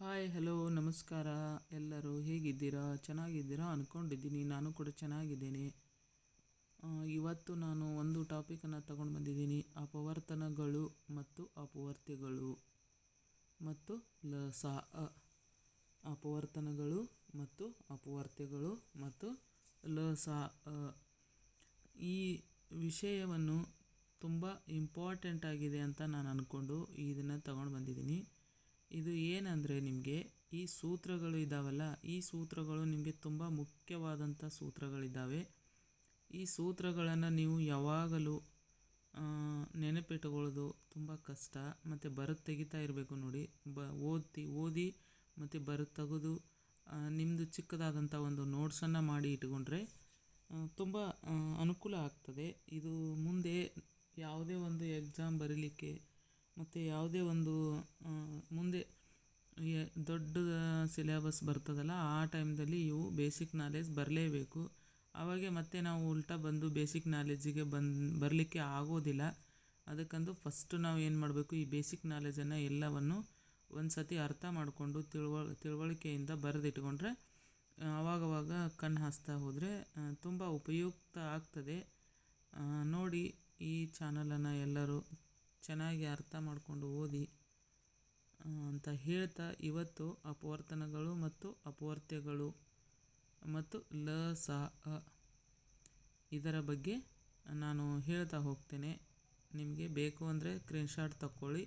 Hi hello ನಮಸ್ಕಾರ. ಎಲ್ಲರೂ ಹೇಗಿದ್ದೀರಾ? ಚೆನ್ನಾಗಿದ್ದೀರಾ ಅಂದ್ಕೊಂಡಿದ್ದೀನಿ ನಾನು ಕೂಡ ಚೆನ್ನಾಗಿದ್ದೇನೆ. ಇವತ್ತು ನಾನು ಒಂದು ಟಾಪಿಕನ್ನು ತಗೊಂಡು ಬಂದಿದ್ದೀನಿ. ಅಪವರ್ತನಗಳು ಮತ್ತು ಅಪವರ್ತಿಗಳು ಮತ್ತು ಲ, ಸಾ ಅಪವರ್ತನಗಳು ಮತ್ತು ಅಪವರ್ತಿಗಳು ಮತ್ತು ಲ, ಸಾ ಈ ವಿಷಯವನ್ನು ತುಂಬ ಇಂಪಾರ್ಟೆಂಟ್ ಆಗಿದೆ ಅಂತ ನಾನು ಅಂದ್ಕೊಂಡು ಇದನ್ನು ತಗೊಂಡು ಬಂದಿದ್ದೀನಿ. ಇದು ಏನಂದರೆ ನಿಮಗೆ ಈ ಸೂತ್ರಗಳು ಇದ್ದಾವಲ್ಲ ಈ ಸೂತ್ರಗಳು ನಿಮಗೆ ತುಂಬ ಮುಖ್ಯವಾದಂಥ ಸೂತ್ರಗಳಿದ್ದಾವೆ ಈ ಸೂತ್ರಗಳನ್ನು ನೀವು ಯಾವಾಗಲೂ ನೆನಪಿಟ್ಟುಕೊಳ್ಳೋದು ತುಂಬ ಕಷ್ಟ, ಮತ್ತು ಬರೆದು ತೆಗಿತಾ ಇರಬೇಕು ನೋಡಿ. ಬ, ಓದ್ತಿ, ಓದಿ, ಮತ್ತು ಬರೆದು ತೆಗೆದು ನಿಮ್ಮದು ಚಿಕ್ಕದಾದಂಥ ಒಂದು ನೋಟ್ಸನ್ನು ಮಾಡಿ ಇಟ್ಕೊಂಡ್ರೆ ತುಂಬ ಅನುಕೂಲ ಆಗ್ತದೆ. ಇದು ಮುಂದೆ ಯಾವುದೇ ಒಂದು ಎಕ್ಸಾಮ್ ಬರೀಲಿಕ್ಕೆ ಮತ್ತು ಯಾವುದೇ ಒಂದು ಮುಂದೆ ದೊಡ್ಡ ಸಿಲೆಬಸ್ ಬರ್ತದಲ್ಲ, ಆ ಟೈಮ್ದಲ್ಲಿ ಇವು ಬೇಸಿಕ್ ನಾಲೆಜ್ ಬರಲೇಬೇಕು. ಆವಾಗೆ ಮತ್ತೆ ನಾವು ಉಲ್ಟಾ ಬಂದು ಬೇಸಿಕ್ ನಾಲೆಜಿಗೆ ಬಂದು, ಬರಲಿಕ್ಕೆ ಆಗೋದಿಲ್ಲ. ಅದಕ್ಕಂದು ಫಸ್ಟ್ ನಾವು ಏನು ಮಾಡಬೇಕು, ಈ ಬೇಸಿಕ್ ನಾಲೆಜನ್ನು ಎಲ್ಲವನ್ನು ಒಂದು ಸತಿ ಅರ್ಥ ಮಾಡಿಕೊಂಡು ತಿಳುವ, ತಿಳುವಳಿಕೆಯಿಂದ ಬರೆದಿಟ್ಕೊಂಡ್ರೆ ಆವಾಗವಾಗ ಕಣ್ಣು ಹಾಸ್ತಾ ಹೋದರೆ ತುಂಬ ಉಪಯುಕ್ತ ಆಗ್ತದೆ. ನೋಡಿ ಈ ಚಾನಲನ್ನು ಎಲ್ಲರೂ ಚೆನ್ನಾಗಿ ಅರ್ಥ ಮಾಡಿಕೊಂಡು ಓದಿ ಅಂತ ಹೇಳ್ತಾ ಇವತ್ತು ಅಪವರ್ತನಗಳು ಮತ್ತು ಅಪವರ್ತ್ಯಗಳು ಮತ್ತು ಲ, ಸ ಇದರ ಬಗ್ಗೆ ನಾನು ಹೇಳ್ತಾ ಹೋಗ್ತೇನೆ. ನಿಮಗೆ ಬೇಕು ಅಂದರೆ ಸ್ಕ್ರೀನ್ಶಾಟ್ ತಕ್ಕೊಳ್ಳಿ,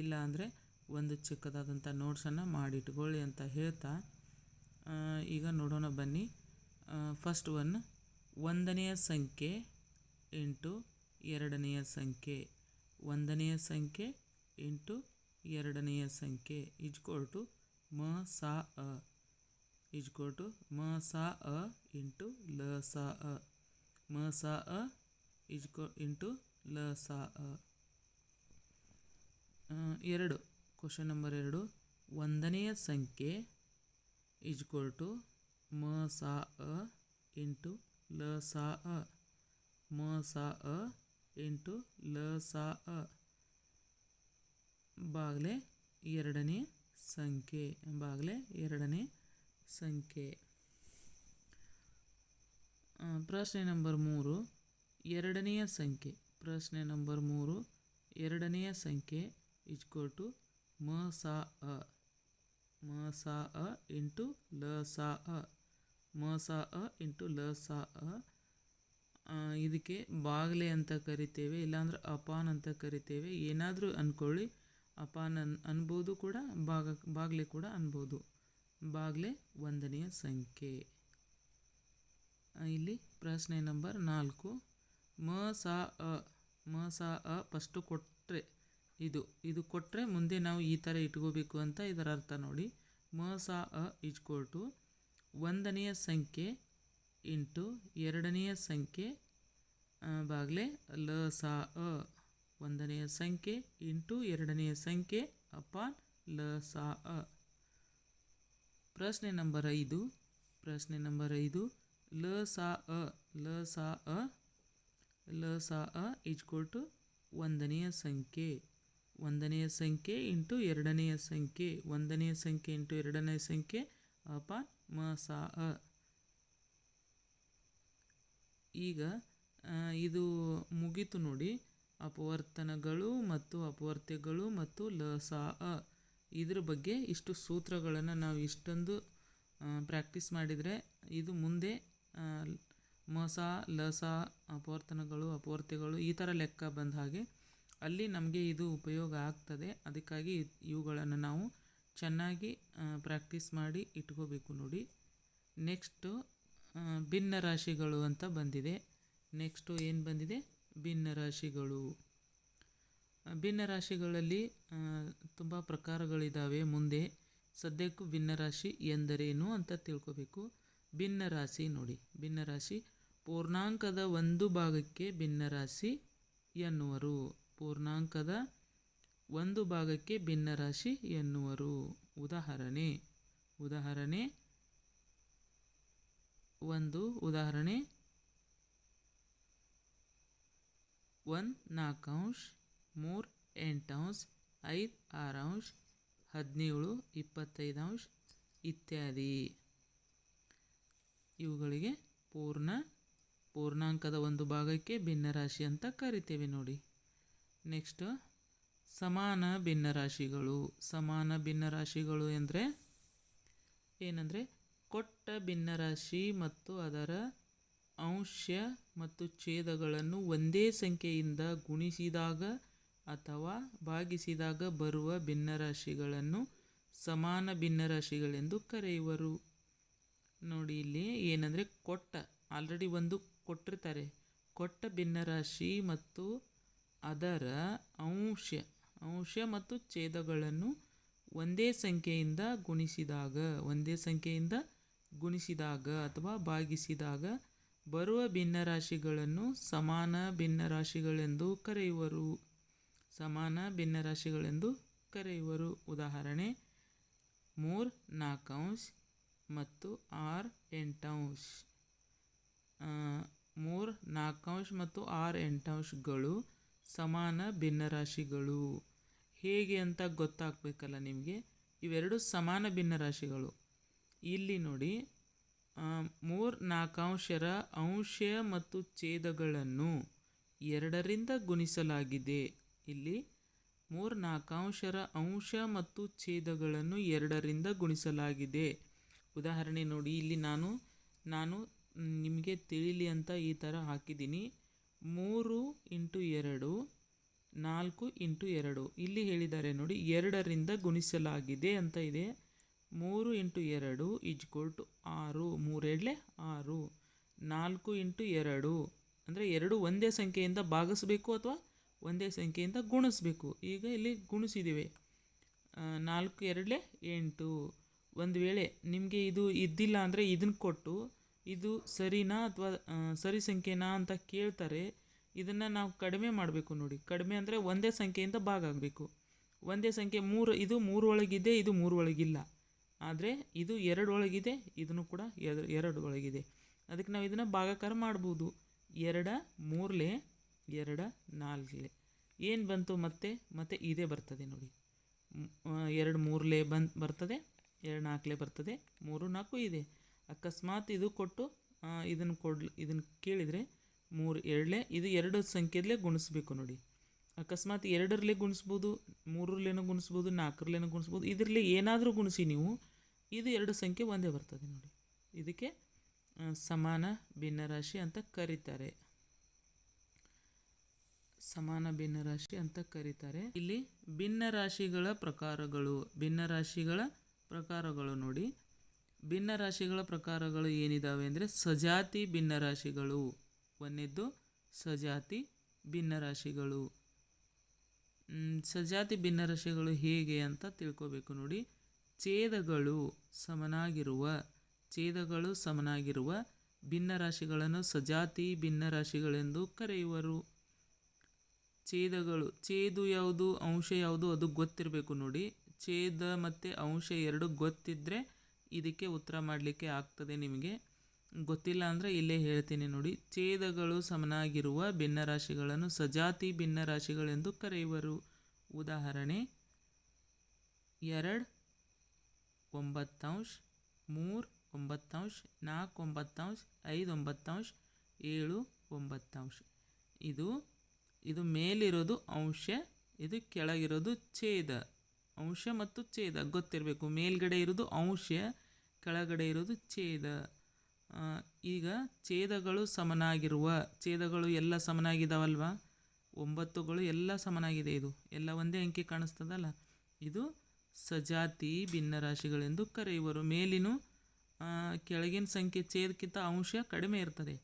ಇಲ್ಲ ಅಂದರೆ ಒಂದು ಚಿಕ್ಕದಾದಂಥ ನೋಟ್ಸನ್ನು ಮಾಡಿಟ್ಕೊಳ್ಳಿ ಅಂತ ಹೇಳ್ತಾ ಈಗ ನೋಡೋಣ ಬನ್ನಿ. ಫಸ್ಟ್ ಒನ್ ಒಂದನೆಯ ಸಂಖ್ಯೆ ಇಂಟು ಎರಡನೆಯ ಸಂಖ್ಯೆ. ಒಂದನೆಯ ಸಂಖ್ಯೆ ಇಂಟು ಎರಡನೆಯ ಸಂಖ್ಯೆ ಇಜ್ಕೋಲ್ ಟು ಮ ಸಾ ಅ. ಇಜ್ಕೋಲ್ ಟು ಮ ಸಾ ಅ ಇಂಟು ಲ ಸಾ ಅ. ಮ ಸಾ ಅ ಇಜ್ಕೋ ಇಂಟು ಲ ಸಾ ಅ. ಎರಡು. ಕ್ವಶನ್ ನಂಬರ್ ಎರಡು. ಒಂದನೆಯ ಸಂಖ್ಯೆ ಇಜ್ಕೋಲ್ ಟು ಮ ಸಾ ಅ ಇಂಟು ಲ ಸಾ ಅ. ಮ ಸಾ ಅ ಇಂಟು ಲ ಸ ಅ. ಬಾಗ್ಲೆ ಎರಡನೇ ಸಂಖ್ಯೆ, ಬಾಗ್ಲೆ ಎರಡನೇ ಸಂಖ್ಯೆ. ಪ್ರಶ್ನೆ ನಂಬರ್ ಮೂರು, ಎರಡನೆಯ ಸಂಖ್ಯೆ. ಪ್ರಶ್ನೆ ನಂಬರ್ ಮೂರು, ಎರಡನೆಯ ಸಂಖ್ಯೆ ಇಜ್ಕೋಲ್ ಟು ಮ ಸ ಅ. ಮ ಸ ಅ ಇಂಟು ಲ ಸಾ ಅ. ಮ ಸ ಅ ಇಂಟು ಲ ಸಾ ಅ. ಇದಕ್ಕೆ ಬಾಗ್ಲೆ ಅಂತ ಕರಿತೇವೆ, ಇಲ್ಲಾಂದ್ರೆ ಅಪಾನ್ ಅಂತ ಕರಿತೇವೆ. ಏನಾದರೂ ಅಂದ್ಕೊಳ್ಳಿ ಅಪಾನ್ ಅನ್, ಅನ್ಬೋದು ಕೂಡ ಬಾಗ ಬಾಗಿಲೆ ಕೂಡ ಅನ್ಬೋದು. ಬಾಗ್ಲೆ ಒಂದನೆಯ ಸಂಖ್ಯೆ. ಇಲ್ಲಿ ಪ್ರಶ್ನೆ ನಂಬರ್ ನಾಲ್ಕು. ಮ, ಸ, ಅ, ಮ, ಸಾ, ಅ ಫಸ್ಟು ಕೊಟ್ಟರೆ ಇದು ಇದು ಕೊಟ್ಟರೆ ಮುಂದೆ ನಾವು ಈ ಥರ ಇಟ್ಕೋಬೇಕು ಅಂತ ಇದರ ಅರ್ಥ ನೋಡಿ. ಮ, ಸ, ಅ ಇಜ್ಕೋಟು ಒಂದನೆಯ ಸಂಖ್ಯೆ ಇಂಟು ಎರಡನೆಯ ಸಂಖ್ಯೆ ಬಾಗ್ಲೆ ಲ, ಸಾ, ಅ. ಒಂದನೆಯ ಸಂಖ್ಯೆ ಇಂಟು ಎರಡನೆಯ ಸಂಖ್ಯೆ, ಅಪಾನ್ ಲ, ಸಾ, ಅ. ಪ್ರಶ್ನೆ ನಂಬರ್ ಐದು, ಪ್ರಶ್ನೆ ನಂಬರ್ ಐದು, ಲ, ಸಾ, ಅ. ಲ, ಸಾ, ಅ. ಲ, ಸಾ, ಅ ಇಜ್ಕೋಲ್ ಟು ಒಂದನೆಯ ಸಂಖ್ಯೆ. ಒಂದನೆಯ ಸಂಖ್ಯೆ ಇಂಟು ಎರಡನೆಯ ಸಂಖ್ಯೆ, ಒಂದನೆಯ ಸಂಖ್ಯೆ ಇಂಟು ಎರಡನೆಯ ಸಂಖ್ಯೆ, ಅಪಾನ್ ಮ ಅ. ಈಗ ಇದು ಮುಗೀತು ನೋಡಿ. ಅಪವರ್ತನಗಳು ಮತ್ತು ಅಪವರ್ತ್ಯಗಳು ಮತ್ತು ಲ, ಸಾ, ಅ ಇದ್ರ ಬಗ್ಗೆ ಇಷ್ಟು ಸೂತ್ರಗಳನ್ನು ನಾವು ಇಷ್ಟೊಂದು ಪ್ರಾಕ್ಟೀಸ್ ಮಾಡಿದರೆ ಇದು ಮುಂದೆ ಮಸ ಮ, ಸಾ, ಲ, ಸಾ, ಅಪವರ್ತನಗಳು, ಅಪವರ್ತ್ಯಗಳು ಈ ಥರ ಲೆಕ್ಕ ಬಂದ ಹಾಗೆ ಅಲ್ಲಿ ನಮಗೆ ಇದು ಉಪಯೋಗ ಆಗ್ತದೆ. ಅದಕ್ಕಾಗಿ ಇವುಗಳನ್ನು ನಾವು ಚೆನ್ನಾಗಿ ಪ್ರಾಕ್ಟೀಸ್ ಮಾಡಿ ಇಟ್ಕೋಬೇಕು ನೋಡಿ. ನೆಕ್ಸ್ಟು ಭಿನ್ನ ರಾಶಿಗಳು ಅಂತ ಬಂದಿದೆ. ನೆಕ್ಸ್ಟು ಏನು ಬಂದಿದೆ? ಭಿನ್ನ ರಾಶಿಗಳು. ಭಿನ್ನ ರಾಶಿಗಳಲ್ಲಿ ತುಂಬ ಪ್ರಕಾರಗಳಿದ್ದಾವೆ ಮುಂದೆ. ಸದ್ಯಕ್ಕೂ ಭಿನ್ನ ರಾಶಿ ಎಂದರೇನು ಅಂತ ತಿಳ್ಕೋಬೇಕು. ಭಿನ್ನ ರಾಶಿ ನೋಡಿ. ಭಿನ್ನ ರಾಶಿ, ಪೂರ್ಣಾಂಕದ ಒಂದು ಭಾಗಕ್ಕೆ ಭಿನ್ನ ರಾಶಿ ಎನ್ನುವರು. ಪೂರ್ಣಾಂಕದ ಒಂದು ಭಾಗಕ್ಕೆ ಭಿನ್ನ ರಾಶಿ ಎನ್ನುವರು. ಉದಾಹರಣೆ ಉದಾಹರಣೆ ಒಂದು ಉದಾಹರಣೆ. ಒಂದು ನಾಲ್ಕು ಅಂಶ, ಮೂರು ಎಂಟು ಅಂಶ, ಐದು ಆರು ಹದಿನೇಳು, ಇಪ್ಪತ್ತೈದು ಇತ್ಯಾದಿ. ಇವುಗಳಿಗೆ ಪೂರ್ಣ, ಪೂರ್ಣಾಂಕದ ಒಂದು ಭಾಗಕ್ಕೆ ಭಿನ್ನರಾಶಿ ಅಂತ ಕರಿತೇವೆ ನೋಡಿ. ನೆಕ್ಸ್ಟ್, ಸಮಾನ ಭಿನ್ನರಾಶಿಗಳು. ಸಮಾನ ಭಿನ್ನರಾಶಿಗಳು ಎಂದರೆ, ಏನಂದರೆ ಕೊಟ್ಟ ಭಿನ್ನರಾಶಿ ಮತ್ತು ಅದರ ಅಂಶ ಮತ್ತು ಛೇದಗಳನ್ನು ಒಂದೇ ಸಂಖ್ಯೆಯಿಂದ ಗುಣಿಸಿದಾಗ ಅಥವಾ ಭಾಗಿಸಿದಾಗ ಬರುವ ಭಿನ್ನರಾಶಿಗಳನ್ನು ಸಮಾನ ಭಿನ್ನರಾಶಿಗಳೆಂದು ಕರೆಯುವರು. ನೋಡಿ, ಇಲ್ಲಿ ಏನಂದರೆ ಕೊಟ್ಟ ಆಲ್ರೆಡಿ ಒಂದು ಕೊಟ್ಟಿರ್ತಾರೆ. ಕೊಟ್ಟ ಭಿನ್ನರಾಶಿ ಮತ್ತು ಅದರ ಅಂಶ ಅಂಶ ಮತ್ತು ಛೇದಗಳನ್ನು ಒಂದೇ ಸಂಖ್ಯೆಯಿಂದ ಗುಣಿಸಿದಾಗ, ಒಂದೇ ಸಂಖ್ಯೆಯಿಂದ ಗುಣಿಸಿದಾಗ ಅಥವಾ ಭಾಗಿಸಿದಾಗ ಬರುವ ಭಿನ್ನರಾಶಿಗಳನ್ನು ಸಮಾನ ಭಿನ್ನರಾಶಿಗಳೆಂದು ಕರೆಯುವರು. ಸಮಾನ ಭಿನ್ನರಾಶಿಗಳೆಂದು ಕರೆಯುವರು. ಉದಾಹರಣೆ, ಮೂರು ನಾಲ್ಕಂಶ ಮತ್ತು ಆರ್ ಎಂಟಂಶ್ ಮೂರು ನಾಲ್ಕಂಶ ಮತ್ತು ಆರ್ ಎಂಟಂಶ್ಗಳು ಸಮಾನ ಭಿನ್ನರಾಶಿಗಳು. ಹೇಗೆ ಅಂತ ಗೊತ್ತಾಗಬೇಕಲ್ಲ ನಿಮಗೆ? ಇವೆರಡು ಸಮಾನ ಭಿನ್ನರಾಶಿಗಳು. ಇಲ್ಲಿ ನೋಡಿ ಮೂರು ನಾಲ್ಕಾಂಶರ ಅಂಶ ಮತ್ತು ಛೇದಗಳನ್ನು ಎರಡರಿಂದ ಗುಣಿಸಲಾಗಿದೆ. ಇಲ್ಲಿ ಮೂರು ನಾಲ್ಕಾಂಶರ ಅಂಶ ಮತ್ತು ಛೇದಗಳನ್ನು ಎರಡರಿಂದ ಗುಣಿಸಲಾಗಿದೆ. ಉದಾಹರಣೆ ನೋಡಿ, ಇಲ್ಲಿ ನಾನು ನಾನು ನಿಮಗೆ ತಿಳಿಲಿ ಅಂತ ಈ ಥರ ಹಾಕಿದ್ದೀನಿ. ಮೂರು ಇಂಟು ಎರಡು, ನಾಲ್ಕು ಇಂಟು ಎರಡು. ಇಲ್ಲಿ ಹೇಳಿದ್ದಾರೆ ನೋಡಿ, ಎರಡರಿಂದ ಗುಣಿಸಲಾಗಿದೆ ಅಂತ ಇದೆ. ಮೂರು ಇಂಟು ಎರಡು ಈಜ್ಕೋಲ್ ಟು ಆರು ಮೂರೆಡ್ಲೆ ಆರು. ನಾಲ್ಕು ಇಂಟು ಎರಡು. ಅಂದರೆ ಎರಡು ಒಂದೇ ಸಂಖ್ಯೆಯಿಂದ ಭಾಗಿಸ್ಬೇಕು ಅಥವಾ ಒಂದೇ ಸಂಖ್ಯೆಯಿಂದ ಗುಣಿಸ್ಬೇಕು. ಈಗ ಇಲ್ಲಿ ಗುಣಿಸಿದ್ದೀವಿ ನಾಲ್ಕು ಎರಡಲೆ ಎಂಟು. ಒಂದು ವೇಳೆ ನಿಮಗೆ ಇದು ಇದ್ದಿಲ್ಲ ಅಂದರೆ ಇದನ್ನು ಕೊಟ್ಟು ಇದು ಸರಿನಾ ಅಥವಾ ಸರಿ ಸಂಖ್ಯೆನಾ ಅಂತ ಕೇಳ್ತಾರೆ, ಇದನ್ನು ನಾವು ಕಡಿಮೆ ಮಾಡಬೇಕು ನೋಡಿ. ಕಡಿಮೆ ಅಂದರೆ ಒಂದೇ ಸಂಖ್ಯೆಯಿಂದ ಭಾಗ ಆಗಬೇಕು ಒಂದೇ ಸಂಖ್ಯೆ ಮೂರು, ಇದು ಮೂರು ಒಳಗಿದೆ ಇದು ಮೂರು ಒಳಗಿಲ್ಲ. ಆದರೆ ಇದು ಎರಡು ಒಳಗಿದೆ ಇದನ್ನು ಕೂಡ ಎರಡು ಎರಡು ಒಳಗಿದೆ ಅದಕ್ಕೆ ನಾವು ಇದನ್ನು ಭಾಗಾಕಾರ ಮಾಡ್ಬೋದು. ಎರಡ, ಮೂರಲೆ, ಎರಡ ನಾಲ್ಕಲೆ ಏನು ಬಂತು ಮತ್ತೆ? ಮತ್ತೆ ಇದೇ ಬರ್ತದೆ ನೋಡಿ. ಎರಡು, ಮೂರಲೆ ಬಂದು, ಬರ್ತದೆ, ಎರಡು, ನಾಲ್ಕಲೆ ಬರ್ತದೆ, ಮೂರು, ನಾಲ್ಕು ಇದೆ. ಅಕಸ್ಮಾತ್ ಇದು ಕೊಟ್ಟು ಇದನ್ನು ಕೊಡ್ ಇದನ್ನು ಕೇಳಿದರೆ ಮೂರು, ಎರಡಲೆ, ಇದು ಎರಡು ಸಂಖ್ಯೆದಲ್ಲೇ ಗುಣಿಸ್ಬೇಕು ನೋಡಿ. ಅಕಸ್ಮಾತ್ ಎರಡರಲ್ಲೇ ಗುಣಿಸ್ಬೋದು ಮೂರರಲ್ಲೇನೋ ಗುಣಿಸ್ಬೋದು ನಾಲ್ಕರಲ್ಲೇನೋ ಗುಣಿಸ್ಬೋದು, ಇದರಲ್ಲಿ ಏನಾದರೂ ಗುಣಿಸಿ ನೀವು ಇದು ಎರಡು ಸಂಖ್ಯೆ ಒಂದೇ ಬರ್ತದೆ ನೋಡಿ. ಇದಕ್ಕೆ ಸಮಾನ ಭಿನ್ನರಾಶಿ ಅಂತ ಕರೀತಾರೆ. ಸಮಾನ ಭಿನ್ನರಾಶಿ ಅಂತ ಕರೀತಾರೆ. ಇಲ್ಲಿ ಭಿನ್ನರಾಶಿಗಳ ಪ್ರಕಾರಗಳು ಭಿನ್ನರಾಶಿಗಳ ಪ್ರಕಾರಗಳು ನೋಡಿ. ಭಿನ್ನರಾಶಿಗಳ ಪ್ರಕಾರಗಳು ಏನಿದಾವೆ ಅಂದರೆ ಸಜಾತಿ ಭಿನ್ನರಾಶಿಗಳು. ಒಂದಿದ್ದು ಸಜಾತಿ ಭಿನ್ನರಾಶಿಗಳು. ಸಜಾತಿ ಭಿನ್ನರಾಶಿಗಳು ಹೇಗೆ ಅಂತ ತಿಳ್ಕೋಬೇಕು ನೋಡಿ. ಛೇದಗಳು ಸಮನಾಗಿರುವ ಛೇದಗಳು ಸಮನಾಗಿರುವ ಭಿನ್ನರಾಶಿಗಳನ್ನು ಸಜಾತಿ ಭಿನ್ನರಾಶಿಗಳೆಂದು ಕರೆಯುವರು. ಛೇದಗಳು, ಛೇದು ಯಾವುದು, ಅಂಶ ಯಾವುದು, ಅದು ಗೊತ್ತಿರಬೇಕು ನೋಡಿ. ಛೇದ ಮತ್ತು ಅಂಶ ಎರಡು ಗೊತ್ತಿದ್ದರೆ ಇದಕ್ಕೆ ಉತ್ತರ ಮಾಡಲಿಕ್ಕೆ ಆಗ್ತದೆ ನಿಮಗೆ. ಗೊತ್ತಿಲ್ಲ ಅಂದರೆ ಇಲ್ಲೇ ಹೇಳ್ತೀನಿ ನೋಡಿ. ಛೇದಗಳು ಸಮನಾಗಿರುವ ಭಿನ್ನರಾಶಿಗಳನ್ನು ಸಜಾತಿ ಭಿನ್ನರಾಶಿಗಳೆಂದು ಕರೆಯುವರು. ಉದಾಹರಣೆ, ಎರಡು ಒಂಬತ್ತಂಶ, ಮೂರು ಒಂಬತ್ತಂಶ ನಾಲ್ಕು ಒಂಬತ್ತಂಶ, ಐದು ಒಂಬತ್ತಂಶ, ಏಳು ಒಂಬತ್ತಂಶ. ಇದು ಇದು ಮೇಲಿರೋದು ಅಂಶ, ಇದು ಕೆಳಗಿರೋದು ಛೇದ. ಅಂಶ ಮತ್ತು ಛೇದ ಗೊತ್ತಿರಬೇಕು. ಮೇಲ್ಗಡೆ ಇರೋದು ಅಂಶ, ಕೆಳಗಡೆ ಇರೋದು ಛೇದ. ಈಗ ಛೇದಗಳು ಸಮನಾಗಿರುವ, ಛೇದಗಳು ಎಲ್ಲ ಸಮನಾಗಿದ್ದಾವಲ್ವ ಒಂಬತ್ತುಗಳು ಎಲ್ಲ ಸಮನಾಗಿದೆ ಇದು. ಎಲ್ಲ ಒಂದೇ ಅಂಕಿ ಕಾಣಿಸ್ತದಲ್ಲ? ಇದು ಸಜಾತಿ ಭಿನ್ನರಾಶಿಗಳೆಂದು ಕರೆಯುವರು. ಮೇಲಿನ ಕೆಳಗಿನ ಸಂಖ್ಯೆ ಛೇದಕ್ಕಿಂತ ಅಂಶ ಕಡಿಮೆ ಇರ್ತದೆ.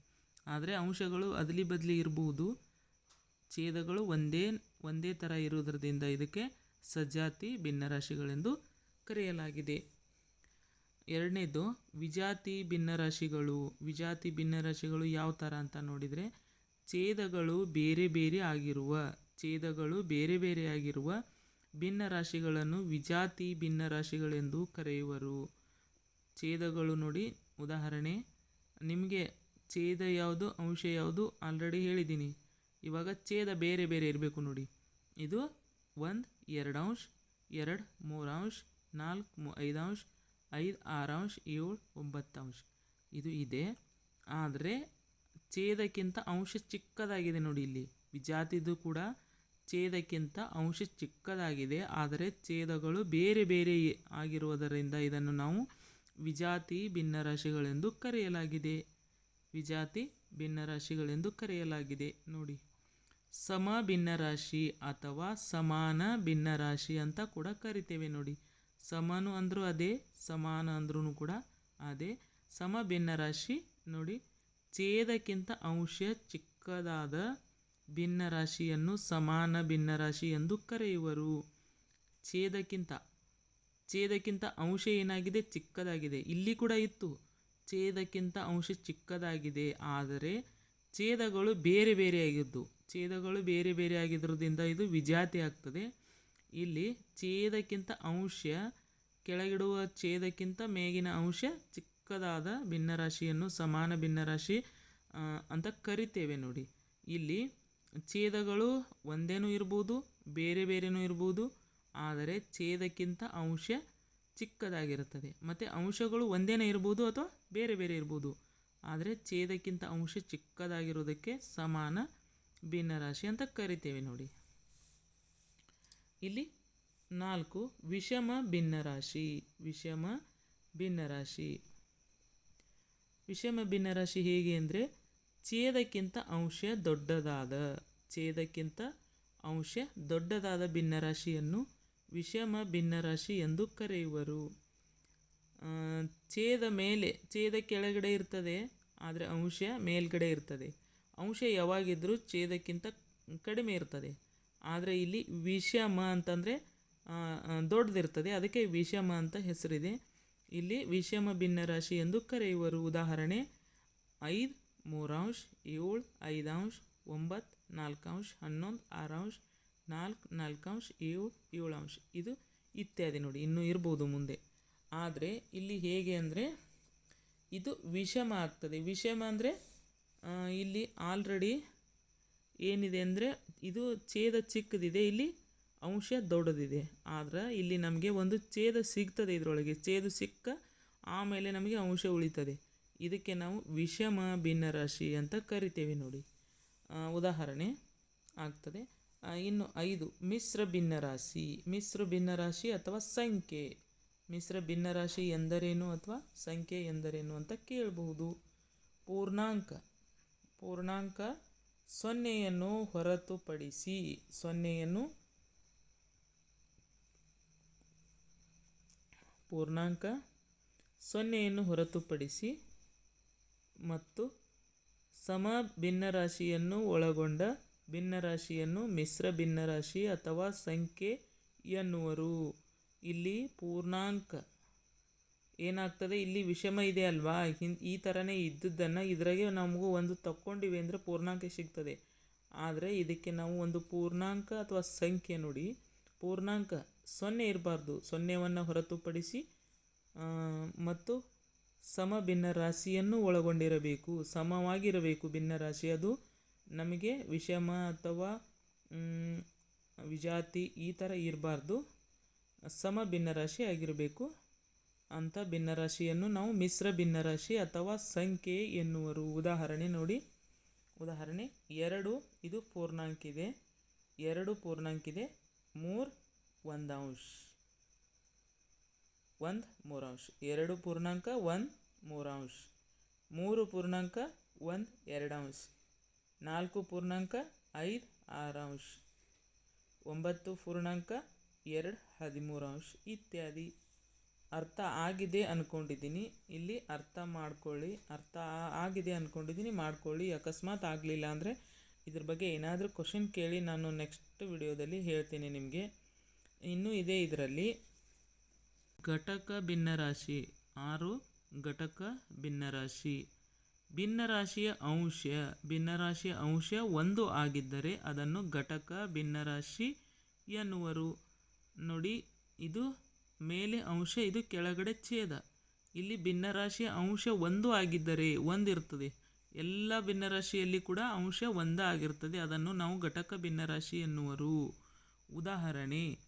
ಆದರೆ ಅಂಶಗಳು ಅದಲಿ ಬದಲಿ ಇರಬಹುದು ಛೇದಗಳು ಒಂದೇ ಒಂದೇ ಥರ ಇರುವುದರಿಂದ ಇದಕ್ಕೆ ಸಜಾತಿ ಭಿನ್ನರಾಶಿಗಳೆಂದು ಕರೆಯಲಾಗಿದೆ. ಎರಡನೇದು, ವಿಜಾತಿ ಭಿನ್ನರಾಶಿಗಳು. ವಿಜಾತಿ ಭಿನ್ನರಾಶಿಗಳು ಯಾವ ಥರ ಅಂತ ನೋಡಿದರೆ, ಛೇದಗಳು ಬೇರೆ ಬೇರೆ ಆಗಿರುವ, ಛೇದಗಳು ಬೇರೆ ಬೇರೆ ಆಗಿರುವ ಭಿನ್ನರಾಶಿಗಳನ್ನು ವಿಜಾತಿ ಭಿನ್ನರಾಶಿಗಳೆಂದು ಕರೆಯುವರು. ಛೇದಗಳು ನೋಡಿ, ಉದಾಹರಣೆ, ನಿಮಗೆ ಛೇದ ಯಾವುದು, ಅಂಶ ಯಾವುದು ಆಲ್ರೆಡಿ ಹೇಳಿದ್ದೀನಿ. ಇವಾಗ ಛೇದ ಬೇರೆ ಬೇರೆ ಇರಬೇಕು ನೋಡಿ. ಇದು ಒಂದು, ಎರಡು ಅಂಶ, ಎರಡು ಮೂರು ಅಂಶ, ನಾಲ್ಕು ಐದು ಅಂಶ, ಐದು ಆರು ಅಂಶ, ಏಳು, ಒಂಬತ್ತು ಅಂಶ. ಇದು ಇದೆ. ಆದರೆ ಛೇದಕ್ಕಿಂತ ಅಂಶ ಚಿಕ್ಕದಾಗಿದೆ ನೋಡಿ ಇಲ್ಲಿ. ವಿಜಾತಿದು ಕೂಡ ಛೇದಕ್ಕಿಂತ ಅಂಶ ಚಿಕ್ಕದಾಗಿದೆ. ಆದರೆ ಛೇದಗಳು ಬೇರೆ ಬೇರೆ ಆಗಿರುವುದರಿಂದ ಇದನ್ನು ನಾವು ವಿಜಾತಿ ಭಿನ್ನರಾಶಿಗಳೆಂದು ಕರೆಯಲಾಗಿದೆ. ವಿಜಾತಿ ಭಿನ್ನರಾಶಿಗಳೆಂದು ಕರೆಯಲಾಗಿದೆ. ನೋಡಿ. ಸಮ ಭಿನ್ನರಾಶಿ ಅಥವಾ ಸಮಾನ ಭಿನ್ನರಾಶಿ ಅಂತ ಕೂಡ ಕರಿತೇವೆ. ನೋಡಿ. ಸಮನು ಅಂದರೂ ಅದೇ, ಸಮಾನ ಅಂದ್ರೂ ಕೂಡ ಅದೇ. ಸಮ ಭಿನ್ನರಾಶಿ ನೋಡಿ. ಛೇದಕ್ಕಿಂತ ಅಂಶ ಚಿಕ್ಕದಾದ ಭಿನ್ನರಾಶಿಯನ್ನು ಸಮಾನ ಭಿನ್ನರಾಶಿ ಎಂದು ಕರೆಯುವರು. ಛೇದಕ್ಕಿಂತ ಛೇದಕ್ಕಿಂತ ಅಂಶ ಏನಾಗಿದೆ? ಚಿಕ್ಕದಾಗಿದೆ. ಇಲ್ಲಿ ಕೂಡ ಇತ್ತು. ಛೇದಕ್ಕಿಂತ ಅಂಶ ಚಿಕ್ಕದಾಗಿದೆ. ಆದರೆ ಛೇದಗಳು ಬೇರೆ ಬೇರೆ ಆಗಿದ್ದು, ಛೇದಗಳು ಬೇರೆ ಬೇರೆ ಆಗಿರೋದ್ರಿಂದ ಇದು ವಿಜಾತಿ ಆಗ್ತದೆ. ಇಲ್ಲಿ ಛೇದಕ್ಕಿಂತ ಅಂಶ ಕೆಳಗಿಡುವ ಛೇದಕ್ಕಿಂತ ಮೇಗಿನ ಅಂಶ ಚಿಕ್ಕದಾದ ಭಿನ್ನರಾಶಿಯನ್ನು ಸಮಾನ ಭಿನ್ನರಾಶಿ ಅಂತ ಕರಿತೇವೆ ನೋಡಿ. ಇಲ್ಲಿ ಛೇದಗಳು ಒಂದೇನೂ ಇರ್ಬೋದು, ಬೇರೆ ಬೇರೆನೂ ಇರ್ಬೋದು, ಆದರೆ ಛೇದಕ್ಕಿಂತ ಅಂಶ ಚಿಕ್ಕದಾಗಿರುತ್ತದೆ. ಮತ್ತು ಅಂಶಗಳು ಒಂದೇನೇ ಇರ್ಬೋದು ಅಥವಾ ಬೇರೆ ಬೇರೆ ಇರ್ಬೋದು, ಆದರೆ ಛೇದಕ್ಕಿಂತ ಅಂಶ ಚಿಕ್ಕದಾಗಿರೋದಕ್ಕೆ ಸಮಾನ ಭಿನ್ನರಾಶಿ ಅಂತ ಕರಿತೇವೆ ನೋಡಿ. ಇಲ್ಲಿ ನಾಲ್ಕು, ವಿಷಮ ಭಿನ್ನರಾಶಿ ವಿಷಮ ಭಿನ್ನರಾಶಿ. ವಿಷಮ ಭಿನ್ನರಾಶಿ ಹೇಗೆ ಅಂದರೆ ಛೇದಕ್ಕಿಂತ ಅಂಶ ದೊಡ್ಡದಾದ, ಛೇದಕ್ಕಿಂತ ಅಂಶ ದೊಡ್ಡದಾದ ಭಿನ್ನರಾಶಿಯನ್ನು ವಿಷಮ ಭಿನ್ನರಾಶಿ ಎಂದು ಕರೆಯುವರು. ಛೇದ ಮೇಲೆ, ಛೇದ ಕೆಳಗಡೆ ಇರ್ತದೆ, ಆದರೆ ಅಂಶ ಮೇಲ್ಗಡೆ ಇರ್ತದೆ. ಅಂಶ ಯಾವಾಗಿದ್ದರೂ ಛೇದಕ್ಕಿಂತ ಕಡಿಮೆ ಇರ್ತದೆ. ಆದರೆ ಇಲ್ಲಿ ವಿಷಮ ಅಂತಂದರೆ ದೊಡ್ಡದಿರ್ತದೆ. ಅದಕ್ಕೆ ವಿಷಮ ಅಂತ ಹೆಸರಿದೆ. ಇಲ್ಲಿ ವಿಷಮ ಭಿನ್ನರಾಶಿ ಎಂದು ಕರೆಯುವರು. ಉದಾಹರಣೆ, ಐದು ಮೂರಾಂಶ ಏಳು ಐದಾಂಶ ಒಂಬತ್ತು ನಾಲ್ಕಾಂಶ ಹನ್ನೊಂದು ಆರಾಂಶ ನಾಲ್ಕು ನಾಲ್ಕಾಂಶ ಏಳು ಏಳಾಂಶ ಇದು ಇತ್ಯಾದಿ ನೋಡಿ. ಇನ್ನೂ ಇರ್ಬೋದು ಮುಂದೆ. ಆದರೆ ಇಲ್ಲಿ ಹೇಗೆ ಅಂದರೆ ಇದು ವಿಷಮ ಆಗ್ತದೆ. ವಿಷಮ ಅಂದರೆ ಇಲ್ಲಿ ಆಲ್ರೆಡಿ ಏನಿದೆ ಅಂದರೆ ಇದು ಛೇದ ಚಿಕ್ಕದಿದೆ, ಇಲ್ಲಿ ಅಂಶ ದೊಡ್ಡದಿದೆ. ಆದ್ರೆ ಇಲ್ಲಿ ನಮಗೆ ಒಂದು ಛೇದ ಸಿಗ್ತದೆ ಇದರೊಳಗೆ. ಛೇದ ಸಿಕ್ಕ ಆಮೇಲೆ ನಮಗೆ ಅಂಶ ಉಳಿತದೆ. ಇದಕ್ಕೆ ನಾವು ವಿಷಮ ಭಿನ್ನರಾಶಿ ಅಂತ ಕರಿತೇವೆ ನೋಡಿ. ಉದಾಹರಣೆ ಆಗ್ತದೆ. ಇನ್ನು ಐದು, ಮಿಶ್ರ ಭಿನ್ನರಾಶಿ. ಮಿಶ್ರ ಭಿನ್ನರಾಶಿ ಅಥವಾ ಸಂಖ್ಯೆ. ಮಿಶ್ರ ಭಿನ್ನರಾಶಿ ಎಂದರೇನು ಅಥವಾ ಸಂಖ್ಯೆ ಎಂದರೇನು ಅಂತ ಕೇಳಬಹುದು. ಪೂರ್ಣಾಂಕ. ಪೂರ್ಣಾಂಕ ಸೊನ್ನೆಯನ್ನು ಹೊರತುಪಡಿಸಿ, ಸೊನ್ನೆಯನ್ನು ಪೂರ್ಣಾಂಕ ಸೊನ್ನೆಯನ್ನು ಹೊರತುಪಡಿಸಿ ಮತ್ತು ಸಮ ಭಿನ್ನರಾಶಿಯನ್ನು ಒಳಗೊಂಡ ಭಿನ್ನರಾಶಿಯನ್ನು ಮಿಶ್ರ ಭಿನ್ನರಾಶಿ ಅಥವಾ ಸಂಖ್ಯೆ ಎನ್ನುವರು. ಇಲ್ಲಿ ಪೂರ್ಣಾಂಕ ಏನಾಗ್ತದೆ? ಇಲ್ಲಿ ವಿಷಮ ಇದೆ ಅಲ್ವಾ? ಹಿನ್ ಈ ಥರನೇ ಇದ್ದದ್ದನ್ನು ಇದರಾಗೆ ನಮಗೂ ಒಂದು ತಕ್ಕೊಂಡಿವೆ ಅಂದರೆ ಪೂರ್ಣಾಂಕ ಸಿಗ್ತದೆ. ಆದರೆ ಇದಕ್ಕೆ ನಾವು ಒಂದು ಪೂರ್ಣಾಂಕ ಅಥವಾ ಸಂಖ್ಯೆ ನೋಡಿ. ಪೂರ್ಣಾಂಕ ಸೊನ್ನೆ ಇರಬಾರ್ದು. ಸೊನ್ನೆವನ್ನು ಹೊರತುಪಡಿಸಿ ಮತ್ತು ಸಮ ಭಿನ್ನರಾಶಿಯನ್ನು ಒಳಗೊಂಡಿರಬೇಕು. ಸಮವಾಗಿರಬೇಕು ಭಿನ್ನರಾಶಿ ಅದು. ನಮಗೆ ವಿಷಮ ಅಥವಾ ವಿಜಾತಿ ಈ ಥರ ಇರಬಾರ್ದು. ಸಮ ಭಿನ್ನರಾಶಿ ಆಗಿರಬೇಕು. ಅಂತ ಭಿನ್ನರಾಶಿಯನ್ನು ನಾವು ಮಿಶ್ರ ಭಿನ್ನರಾಶಿ ಅಥವಾ ಸಂಖ್ಯೆ ಎನ್ನುವರು. ಉದಾಹರಣೆ ನೋಡಿ. ಉದಾಹರಣೆ, ಎರಡು, ಇದು ಪೂರ್ಣಾಂಕ ಇದೆ ಎರಡು ಪೂರ್ಣಾಂಕ ಇದೆ ಮೂರು, ಒಂದು ಅಂಶ. ಒಂದು ಮೂರಾಂಶ. ಎರಡು ಪೂರ್ಣಾಂಕ ಒಂದು ಮೂರಾಂಶ. ಮೂರು ಪೂರ್ಣಾಂಕ ಒಂದು ಎರಡಾಂಶ. ನಾಲ್ಕು ಪೂರ್ಣಾಂಕ ಐದು ಆರಾಂಶ. ಒಂಬತ್ತು ಪೂರ್ಣಾಂಕ ಎರಡು ಹದಿಮೂರಾಂಶ ಇತ್ಯಾದಿ. ಅರ್ಥ ಆಗಿದೆ ಅಂದ್ಕೊಂಡಿದ್ದೀನಿ ಇಲ್ಲಿ ಅರ್ಥ ಮಾಡ್ಕೊಳ್ಳಿ. ಅರ್ಥ ಆಗಿದೆ ಅಂದ್ಕೊಂಡಿದ್ದೀನಿ ಮಾಡ್ಕೊಳ್ಳಿ. ಅಕಸ್ಮಾತ್ ಆಗಲಿಲ್ಲ ಅಂದರೆ ಇದ್ರ ಬಗ್ಗೆ ಏನಾದರೂ ಕ್ವಶನ್ ಕೇಳಿ ನಾನು ನೆಕ್ಸ್ಟ್ ವಿಡಿಯೋದಲ್ಲಿ ಹೇಳ್ತೀನಿ ನಿಮಗೆ. ಇನ್ನೂ ಇದೆ ಇದರಲ್ಲಿ. ಘಟಕ ಭಿನ್ನರಾಶಿ. ಆರು, ಘಟಕ ಭಿನ್ನರಾಶಿ. ಭಿನ್ನರಾಶಿಯ ಅಂಶ ಭಿನ್ನರಾಶಿಯ ಅಂಶ ಒಂದು ಆಗಿದ್ದರೆ ಅದನ್ನು ಘಟಕ ಭಿನ್ನರಾಶಿ ಎನ್ನುವರು. ನೋಡಿ, ಇದು ಮೇಲೆ ಅಂಶ, ಇದು ಕೆಳಗಡೆ ಛೇದ. ಇಲ್ಲಿ ಭಿನ್ನರಾಶಿಯ ಅಂಶ ಒಂದು ಆಗಿದ್ದರೆ ಒಂದಿರ್ತದೆ ಎಲ್ಲ ಭಿನ್ನರಾಶಿಯಲ್ಲಿ ಕೂಡ ಅಂಶ ಒಂದೇ ಆಗಿರ್ತದೆ ಅದನ್ನು ನಾವು ಘಟಕ ಭಿನ್ನರಾಶಿ ಎನ್ನುವರು. ಉದಾಹರಣೆ,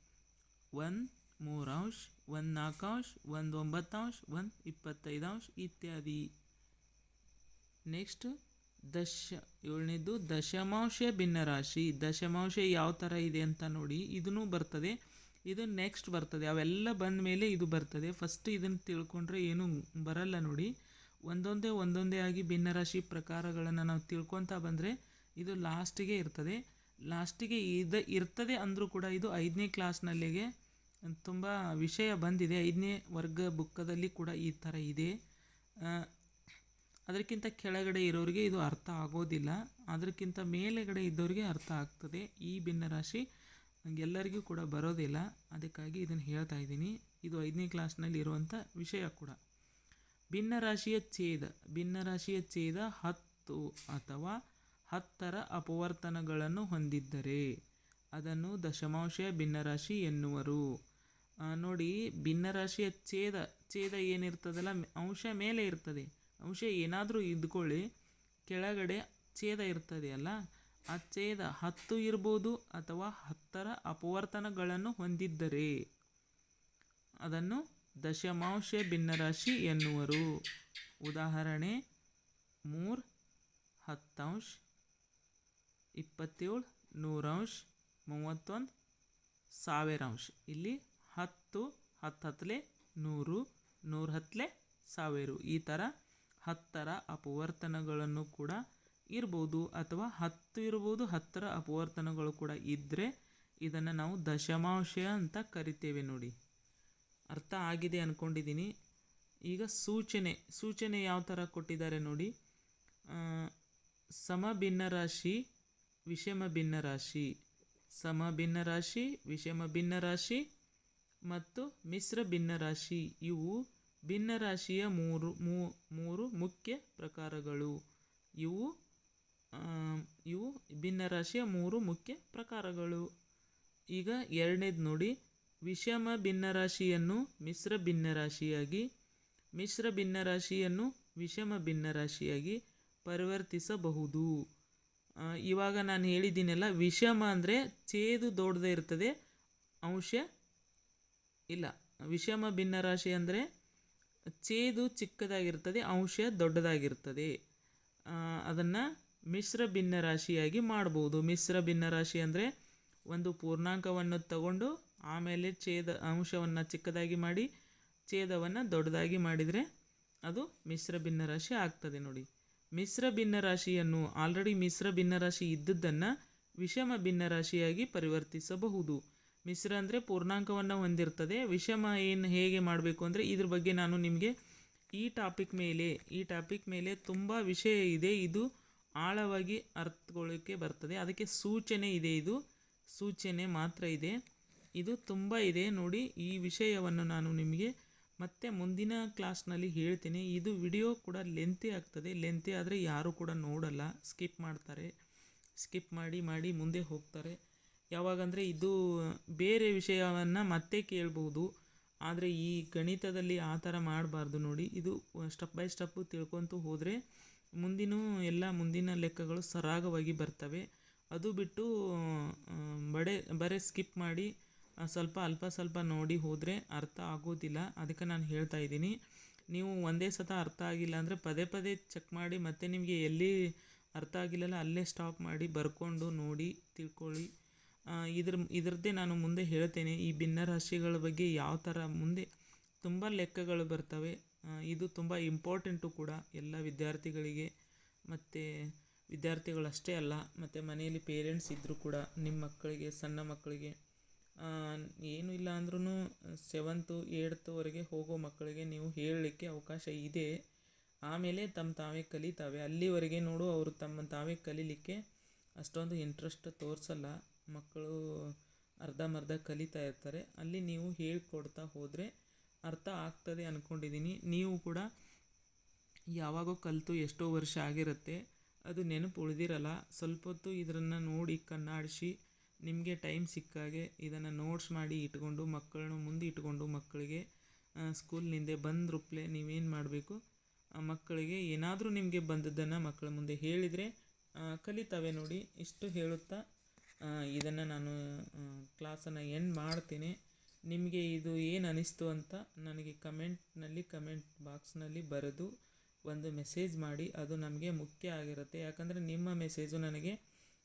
ಒಂದು ಮೂರಾಂಶ ಒಂದು ನಾಲ್ಕಾಂಶ ಒಂದು ಒಂಬತ್ತಾಂಶ ಒಂದು ಇಪ್ಪತ್ತೈದಾಂಶ ಇತ್ಯಾದಿ ನೆಕ್ಸ್ಟ್ ದಶ ಏಳನೇದು, ದಶಮಾಂಶ ಭಿನ್ನರಾಶಿ. ದಶಮಾಂಶ ಯಾವ ಥರ ಇದೆ ಅಂತ ನೋಡಿ ಇದೂ ಬರ್ತದೆ. ಇದು ನೆಕ್ಸ್ಟ್ ಬರ್ತದೆ. ಅವೆಲ್ಲ ಬಂದ ಮೇಲೆ ಇದು ಬರ್ತದೆ. ಫಸ್ಟ್ ಇದನ್ನು ತಿಳ್ಕೊಂಡ್ರೆ ಏನೂ ಬರಲ್ಲ ನೋಡಿ. ಒಂದೊಂದೇ ಒಂದೊಂದೇ ಆಗಿ ಭಿನ್ನರಾಶಿ ಪ್ರಕಾರಗಳನ್ನು ನಾವು ತಿಳ್ಕೊತಾ ಬಂದರೆ ಇದು ಲಾಸ್ಟಿಗೆ ಇರ್ತದೆ. ಲಾಸ್ಟಿಗೆ ಇದು, ಇರ್ತದೆ ಅಂದರೂ ಕೂಡ ಇದು ಐದನೇ ಕ್ಲಾಸ್ನಲ್ಲಿಗೆ ತುಂಬ ವಿಷಯ ಬಂದಿದೆ. ಐದನೇ ವರ್ಗ ಬುಕ್ಕದಲ್ಲಿ ಕೂಡ ಈ ಥರ ಇದೆ. ಅದಕ್ಕಿಂತ ಕೆಳಗಡೆ ಇರೋರಿಗೆ ಇದು ಅರ್ಥ ಆಗೋದಿಲ್ಲ. ಅದಕ್ಕಿಂತ ಮೇಲೆಗಡೆ ಇದ್ದವ್ರಿಗೆ ಅರ್ಥ ಆಗ್ತದೆ. ಈ ಭಿನ್ನರಾಶಿ ಎಲ್ಲರಿಗೂ ಕೂಡ ಬರೋದಿಲ್ಲ. ಅದಕ್ಕಾಗಿ ಇದನ್ನು ಹೇಳ್ತಾ ಇದ್ದೀನಿ. ಇದು ಐದನೇ ಕ್ಲಾಸ್ನಲ್ಲಿ ಇರುವಂಥ ವಿಷಯ ಕೂಡ. ಭಿನ್ನರಾಶಿಯ ಛೇದ. ಭಿನ್ನರಾಶಿಯ ಛೇದ ಹತ್ತು ಅಥವಾ ಹತ್ತರ ಅಪವರ್ತನಗಳನ್ನು ಹೊಂದಿದ್ದರೆ ಅದನ್ನು ದಶಮಾಂಶ ಭಿನ್ನರಾಶಿ ಎನ್ನುವರು. ನೋಡಿ, ಭಿನ್ನರಾಶಿಯ ಛೇದ ಛೇದ ಏನಿರ್ತದಲ್ಲ, ಅಂಶ ಮೇಲೆ ಇರ್ತದೆ. ಅಂಶ ಏನಾದರೂ ಇದ್ಕೊಳ್ಳಿ, ಕೆಳಗಡೆ ಛೇದ ಇರ್ತದೆ ಅಲ್ಲ, ಆ ಛೇದ ಹತ್ತು ಇರ್ಬೋದು ಅಥವಾ ಹತ್ತರ ಅಪವರ್ತನಗಳನ್ನು ಹೊಂದಿದ್ದರೆ, ಅದನ್ನು ದಶಮಾಂಶ ಭಿನ್ನರಾಶಿ ಎನ್ನುವರು. ಉದಾಹರಣೆ, ಮೂರು, ಹತ್ತಂಶ, ಇಪ್ಪತ್ತೇಳು, ನೂರಂಶ, ಮೂವತ್ತೊಂದು, ಸಾವಿರಾಂಶ. ಇಲ್ಲಿ ಹತ್ತು ಹತ್ತು ಹತ್ತಲೆ ನೂರು ನೂರು ಹತ್ತಲೆ ಸಾವಿರ. ಈ ಥರ ಹತ್ತರ ಅಪವರ್ತನಗಳನ್ನು ಕೂಡ ಇರ್ಬೋದು ಅಥವಾ ಹತ್ತು ಇರ್ಬೋದು, ಹತ್ತರ ಅಪವರ್ತನಗಳು ಕೂಡ ಇದ್ದರೆ ಇದನ್ನು ನಾವು ದಶಮಾಂಶ ಅಂತ ಕರಿತೇವೆ ನೋಡಿ. ಅರ್ಥ ಆಗಿದೆ ಅಂದ್ಕೊಂಡಿದ್ದೀನಿ ಈಗ ಸೂಚನೆ ಸೂಚನೆ ಯಾವ ಥರ ಕೊಟ್ಟಿದ್ದಾರೆ ನೋಡಿ. ಸಮ ಭಿನ್ನರಾಶಿ ವಿಷಮ ಭಿನ್ನರಾಶಿ ಸಮ ಭಿನ್ನರಾಶಿ ವಿಷಮ ಭಿನ್ನರಾಶಿ ಮತ್ತು ಮಿಶ್ರ ಭಿನ್ನರಾಶಿ. ಇವು ಭಿನ್ನರಾಶಿಯ ಮೂರು ಮೂರು ಮುಖ್ಯ ಪ್ರಕಾರಗಳು. ಇವು ಇವು ಭಿನ್ನರಾಶಿಯ ಮೂರು ಮುಖ್ಯ ಪ್ರಕಾರಗಳು. ಈಗ ಎರಡನೇದು ನೋಡಿ. ವಿಷಮ ಭಿನ್ನರಾಶಿಯನ್ನು ಮಿಶ್ರ ಭಿನ್ನರಾಶಿಯಾಗಿ, ಮಿಶ್ರ ಭಿನ್ನರಾಶಿಯನ್ನು ವಿಷಮ ಭಿನ್ನರಾಶಿಯಾಗಿ ಪರಿವರ್ತಿಸಬಹುದು. ಇವಾಗ ನಾನು ಹೇಳಿದ್ದೀನಲ್ಲ, ವಿಷಮ ಅಂದರೆ ಛೇದು ದೊಡ್ಡದೇ ಇರ್ತದೆ, ಅಂಶ ಇಲ್ಲ. ವಿಷಮ ಭಿನ್ನರಾಶಿ ಅಂದರೆ ಛೇದು ಚಿಕ್ಕದಾಗಿರ್ತದೆ, ಅಂಶ ದೊಡ್ಡದಾಗಿರ್ತದೆ. ಅದನ್ನು ಮಿಶ್ರ ಭಿನ್ನರಾಶಿಯಾಗಿ ಮಾಡ್ಬೋದು. ಮಿಶ್ರ ಭಿನ್ನರಾಶಿ ಅಂದರೆ ಒಂದು ಪೂರ್ಣಾಂಕವನ್ನು ತಗೊಂಡು ಆಮೇಲೆ ಛೇದ, ಅಂಶವನ್ನು ಚಿಕ್ಕದಾಗಿ ಮಾಡಿ, ಛೇದವನ್ನು ದೊಡ್ಡದಾಗಿ ಮಾಡಿದರೆ ಅದು ಮಿಶ್ರ ಭಿನ್ನರಾಶಿ ಆಗ್ತದೆ ನೋಡಿ. ಮಿಶ್ರ ಭಿನ್ನರಾಶಿಯನ್ನು ಆಲ್ರೆಡಿ ಮಿಶ್ರ ಭಿನ್ನರಾಶಿ ಇದ್ದದ್ದನ್ನು ವಿಷಮ ಭಿನ್ನರಾಶಿಯಾಗಿ ಪರಿವರ್ತಿಸಬಹುದು. ಮಿಶ್ರ ಅಂದರೆ ಪೂರ್ಣಾಂಕವನ್ನು ಹೊಂದಿರ್ತದೆ. ವಿಷಮ ಏನು ಹೇಗೆ ಮಾಡಬೇಕು ಅಂದರೆ ಇದ್ರ ಬಗ್ಗೆ ನಾನು ನಿಮಗೆ ಈ ಟಾಪಿಕ್ ಮೇಲೆ, ಈ ಟಾಪಿಕ್ ಮೇಲೆ ತುಂಬ ವಿಷಯ ಇದೆ. ಇದು ಆಳವಾಗಿ ಅರ್ಥಗೊಳ್ಳೋಕ್ಕೆ ಬರ್ತದೆ. ಅದಕ್ಕೆ ಸೂಚನೆ ಇದೆ ಇದು. ಸೂಚನೆ ಮಾತ್ರ ಇದೆ. ಇದು ತುಂಬ ಇದೆ. ನೋಡಿ, ಈ ವಿಷಯವನ್ನು ನಾನು ನಿಮಗೆ ಮತ್ತೆ ಮುಂದಿನ ಕ್ಲಾಸ್ನಲ್ಲಿ ಹೇಳ್ತೀನಿ. ಇದು ವಿಡಿಯೋ ಕೂಡ ಲೆಂತಿ ಆಗ್ತದೆ. ಲೆಂತಿ ಆದರೆ ಯಾರೂ ಕೂಡ ನೋಡಲ್ಲ. ಸ್ಕಿಪ್ ಮಾಡ್ತಾರೆ. ಸ್ಕಿಪ್ ಮಾಡಿ ಮಾಡಿ ಮುಂದೆ ಹೋಗ್ತಾರೆ. ಯಾವಾಗಂದರೆ ಇದು ಬೇರೆ ವಿಷಯವನ್ನು ಮತ್ತೆ ಕೇಳ್ಬೋದು. ಆದರೆ ಈ ಗಣಿತದಲ್ಲಿ ಆ ಥರ ಮಾಡಬಾರ್ದು ನೋಡಿ. ಇದು ಸ್ಟೆಪ್ ಬೈ ಸ್ಟೆಪ್ಪು ತಿಳ್ಕೊತು ಹೋದರೆ ಮುಂದಿನ ಎಲ್ಲ ಮುಂದಿನ ಲೆಕ್ಕಗಳು ಸರಾಗವಾಗಿ ಬರ್ತವೆ. ಅದು ಬಿಟ್ಟು ಬಡೆ, ಬರೀ ಸ್ಕಿಪ್ ಮಾಡಿ ಸ್ವಲ್ಪ ಅಲ್ಪ ಸ್ವಲ್ಪ ನೋಡಿ ಹೋದರೆ ಅರ್ಥ ಆಗೋದಿಲ್ಲ. ಅದಕ್ಕೆ ನಾನು ಹೇಳ್ತಾ ಇದ್ದೀನಿ. ನೀವು ಒಂದೇ ಸತ ಅರ್ಥ ಆಗಿಲ್ಲ ಅಂದರೆ ಪದೇ ಪದೇ ಚೆಕ್ ಮಾಡಿ ಮತ್ತೆ ನಿಮಗೆ ಎಲ್ಲಿ ಅರ್ಥ ಆಗಿಲ್ಲಲ್ಲ ಅಲ್ಲೇ ಸ್ಟಾಪ್ ಮಾಡಿ ಬರ್ಕೊಂಡು ನೋಡಿ ತಿಳ್ಕೊಳ್ಳಿ. ಇದ್ರ, ಇದರದ್ದೇ ನಾನು ಮುಂದೆ ಹೇಳ್ತೇನೆ. ಈ ಭಿನ್ನರಾಶಿಗಳ ಬಗ್ಗೆ ಯಾವ ಥರ ಮುಂದೆ ತುಂಬ ಲೆಕ್ಕಗಳು ಬರ್ತವೆ. ಇದು ತುಂಬ ಇಂಪಾರ್ಟೆಂಟು ಕೂಡ ಎಲ್ಲ ವಿದ್ಯಾರ್ಥಿಗಳಿಗೆ. ಮತ್ತು ವಿದ್ಯಾರ್ಥಿಗಳಷ್ಟೇ ಅಲ್ಲ, ಮತ್ತು ಮನೆಯಲ್ಲಿ ಪೇರೆಂಟ್ಸ್ ಇದ್ದರೂ ಕೂಡ ನಿಮ್ಮ ಮಕ್ಕಳಿಗೆ, ಸಣ್ಣ ಮಕ್ಕಳಿಗೆ ಏನು ಇಲ್ಲ ಅಂದ್ರೂ ಸೆವೆಂತು ಏಳ್ತ್ವರೆಗೆ ಹೋಗೋ ಮಕ್ಕಳಿಗೆ ನೀವು ಹೇಳಲಿಕ್ಕೆ ಅವಕಾಶ ಇದೆ. ಆಮೇಲೆ ತಮ್ಮ ತಾವೇ ಕಲಿತಾವೆ. ಅಲ್ಲಿವರೆಗೆ ನೋಡು, ಅವರು ತಮ್ಮ ತಾವೇ ಕಲೀಲಿಕ್ಕೆ ಅಷ್ಟೊಂದು ಇಂಟ್ರೆಸ್ಟ್ ತೋರಿಸಲ್ಲ. ಮಕ್ಕಳು ಅರ್ಧಂಬರ್ಧ ಕಲಿತಾ ಇರ್ತಾರೆ. ಅಲ್ಲಿ ನೀವು ಹೇಳ್ಕೊಡ್ತಾ ಹೋದರೆ ಅರ್ಥ ಆಗ್ತದೆ ಅಂದ್ಕೊಂಡಿದ್ದೀನಿ ನೀವು ಕೂಡ ಯಾವಾಗೋ ಕಲಿತು ಎಷ್ಟೋ ವರ್ಷ ಆಗಿರುತ್ತೆ. ಅದು ನೆನಪು ಉಳಿದಿರಲ್ಲ. ಸ್ವಲ್ಪ ಹೊತ್ತು ಇದನ್ನು ನೋಡಿ ಕಣ್ಣಾಡಿಸಿ ನಿಮಗೆ ಟೈಮ್ ಸಿಕ್ಕಾಗೆ ಇದನ್ನು ನೋಟ್ಸ್ ಮಾಡಿ ಇಟ್ಕೊಂಡು ಮಕ್ಕಳನ್ನ ಮುಂದೆ ಇಟ್ಕೊಂಡು ಮಕ್ಕಳಿಗೆ ಸ್ಕೂಲ್ನಿಂದ ಬಂದ್ರುಪ್ಲೆ ನೀವೇನು ಮಾಡಬೇಕು? ಮಕ್ಕಳಿಗೆ ಏನಾದರೂ ನಿಮಗೆ ಬಂದದ್ದನ್ನು ಮಕ್ಕಳ ಮುಂದೆ ಹೇಳಿದರೆ ಕಲಿತವೆ ನೋಡಿ. ಇಷ್ಟು ಹೇಳುತ್ತಾ ಇದನ್ನು ನಾನು ಕ್ಲಾಸನ್ನು ಎಂಡ್ ಮಾಡ್ತೀನಿ. ನಿಮಗೆ ಇದು ಏನು ಅನ್ನಿಸ್ತು ಅಂತ ನನಗೆ ಕಮೆಂಟ್ನಲ್ಲಿ ಕಮೆಂಟ್ ಬಾಕ್ಸ್ನಲ್ಲಿ ಬರೆದು ಒಂದು ಮೆಸೇಜ್ ಮಾಡಿ. ಅದು ನಮಗೆ ಮುಖ್ಯ ಆಗಿರುತ್ತೆ. ಯಾಕಂದರೆ ನಿಮ್ಮ ಮೆಸೇಜು ನನಗೆ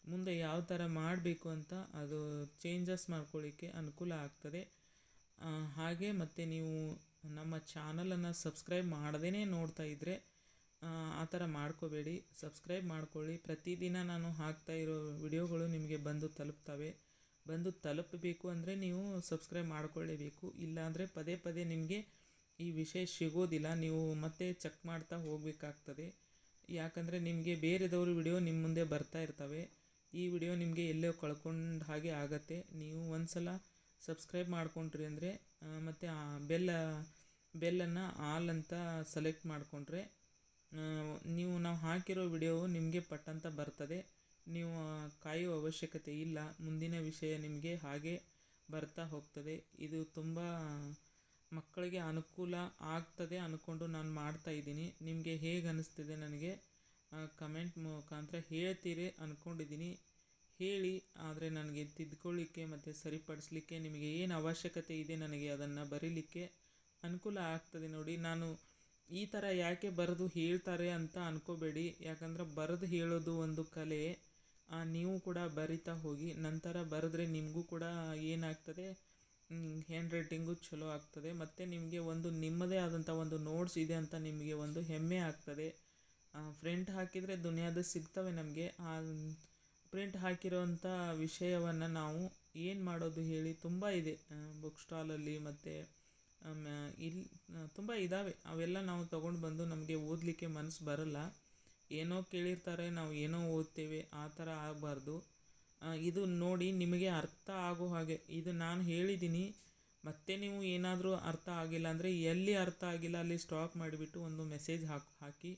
ಮುಂದೆ ಯಾವ ಥರ ಮಾಡಬೇಕು ಅಂತ ಅದು ಚೇಂಜಸ್ ಮಾಡ್ಕೊಳ್ಳಿಕ್ಕೆ ಅನುಕೂಲ ಆಗ್ತದೆ. ಹಾಗೆ ಮತ್ತು ನೀವು ನಮ್ಮ ಚಾನಲನ್ನು ಸಬ್ಸ್ಕ್ರೈಬ್ ಮಾಡದೇ ನೋಡ್ತಾ ಇದ್ದರೆ ಆ ಥರ ಮಾಡ್ಕೋಬೇಡಿ. ಸಬ್ಸ್ಕ್ರೈಬ್ ಮಾಡ್ಕೊಳ್ಳಿ. ಪ್ರತಿದಿನ ನಾನು ಹಾಕ್ತಾ ಇರೋ ವಿಡಿಯೋಗಳು ನಿಮಗೆ ಬಂದು ತಲುಪ್ತವೆ. ಬಂದು ತಲುಪಬೇಕು ಅಂದರೆ ನೀವು ಸಬ್ಸ್ಕ್ರೈಬ್ ಮಾಡ್ಕೊಳ್ಳೇಬೇಕು. ಇಲ್ಲಾಂದರೆ ಪದೇ ಪದೇ ನಿಮಗೆ ಈ ವಿಷಯ ಸಿಗೋದಿಲ್ಲ. ನೀವು ಮತ್ತೆ ಚೆಕ್ ಮಾಡ್ತಾ ಹೋಗಬೇಕಾಗ್ತದೆ. ಯಾಕಂದರೆ ನಿಮಗೆ ಬೇರೆದವರು ವಿಡಿಯೋ ನಿಮ್ಮ ಮುಂದೆ ಬರ್ತಾ ಇರ್ತವೆ. ಈ ವಿಡಿಯೋ ನಿಮಗೆ ಎಲ್ಲೋ ಕಳ್ಕೊಂಡು ಹಾಗೆ ಆಗತ್ತೆ. ನೀವು ಒಂದ್ಸಲ ಸಬ್ಸ್ಕ್ರೈಬ್ ಮಾಡ್ಕೊಂಡ್ರಿ ಅಂದರೆ ಮತ್ತು ಬೆಲ್ಲ, ಬೆಲ್ಲನ್ನು ಆಲ್ ಅಂತ ಸೆಲೆಕ್ಟ್ ಮಾಡಿಕೊಂಡ್ರೆ ನೀವು ನಾವು ಹಾಕಿರೋ ವಿಡಿಯೋ ನಿಮಗೆ ಪಟ್ಟಂತ ಬರ್ತದೆ. ನೀವು ಕಾಯುವ ಅವಶ್ಯಕತೆ ಇಲ್ಲ. ಮುಂದಿನ ವಿಷಯ ನಿಮಗೆ ಹಾಗೆ ಬರ್ತಾ ಹೋಗ್ತದೆ. ಇದು ತುಂಬ ಮಕ್ಕಳಿಗೆ ಅನುಕೂಲ ಆಗ್ತದೆ ಅಂದ್ಕೊಂಡು ನಾನು ಮಾಡ್ತಾ ಇದ್ದೀನಿ. ನಿಮಗೆ ಹೇಗೆ ಅನಿಸ್ತಿದೆ ನನಗೆ ಕಮೆಂಟ್ ಮುಖಾಂತರ ಹೇಳ್ತೀರಿ ಅಂದ್ಕೊಂಡಿದ್ದೀನಿ ಹೇಳಿ, ಆದರೆ ನನಗೆ ತಿದ್ಕೊಳ್ಳಿಕ್ಕೆ ಮತ್ತು ಸರಿಪಡಿಸ್ಲಿಕ್ಕೆ ನಿಮಗೆ ಏನು ಅವಶ್ಯಕತೆ ಇದೆ ನನಗೆ ಅದನ್ನು ಬರೀಲಿಕ್ಕೆ ಅನುಕೂಲ ಆಗ್ತದೆ ನೋಡಿ. ನಾನು ಈ ಥರ ಯಾಕೆ ಬರೆದು ಹೇಳ್ತಾರೆ ಅಂತ ಅನ್ಕೋಬೇಡಿ. ಯಾಕಂದ್ರೆ ಬರೆದು ಹೇಳೋದು ಒಂದು ಕಲೆ ನೀವು ಕೂಡ ಬರಿತಾ ಹೋಗಿ, ನಂತರ ಬರೆದ್ರೆ ನಿಮಗೂ ಕೂಡ ಏನಾಗ್ತದೆ? ಹ್ಯಾಂಡ್ ರೈಟಿಂಗು ಚಲೋ ಆಗ್ತದೆ. ಮತ್ತು ನಿಮಗೆ ಒಂದು ನಿಮ್ಮದೇ ಆದಂಥ ಒಂದು ನೋಟ್ಸ್ ಇದೆ ಅಂತ ನಿಮಗೆ ಒಂದು ಹೆಮ್ಮೆ ಆಗ್ತದೆ. ಪ್ರಿಂಟ್ ಹಾಕಿದರೆ ದುನಿಯಾದ ಸಿಗ್ತವೆ ನಮಗೆ. ಆ ಪ್ರಿಂಟ್ ಹಾಕಿರೋವಂಥ ವಿಷಯವನ್ನು ನಾವು ಏನು ಮಾಡೋದು ಹೇಳಿ ತುಂಬ ಇದೆ. ಬುಕ್ ಸ್ಟಾಲಲ್ಲಿ ಮತ್ತು ಇಲ್ಲಿ ತುಂಬ ಇದ್ದಾವೆ ಅವೆಲ್ಲ ನಾವು ತೊಗೊಂಡು ಬಂದು ನಮಗೆ ಓದಲಿಕ್ಕೆ ಮನಸ್ಸು ಬರಲ್ಲ. ಏನೋ ಕೇಳಿರ್ತಾರೆ, ನಾವು ಏನೋ ಓದ್ತೇವೆ, ಆ ಥರ ಆಗಬಾರ್ದು. ಇದು ನೋಡಿ ನಿಮಗೆ ಅರ್ಥ ಆಗೋ ಹಾಗೆ. ಇದು ನಾನು ಹೇಳಿದ್ದೀನಿ ಮತ್ತೆ ನೀವು ಏನಾದರೂ ಅರ್ಥ ಆಗಿಲ್ಲ ಅಂದರೆ ಎಲ್ಲಿ ಅರ್ಥ ಆಗಿಲ್ಲ ಅಲ್ಲಿ ಸ್ಟಾಪ್ ಮಾಡಿಬಿಟ್ಟು ಒಂದು ಮೆಸೇಜ್ ಹಾಕಿ ಹಾಕಿ.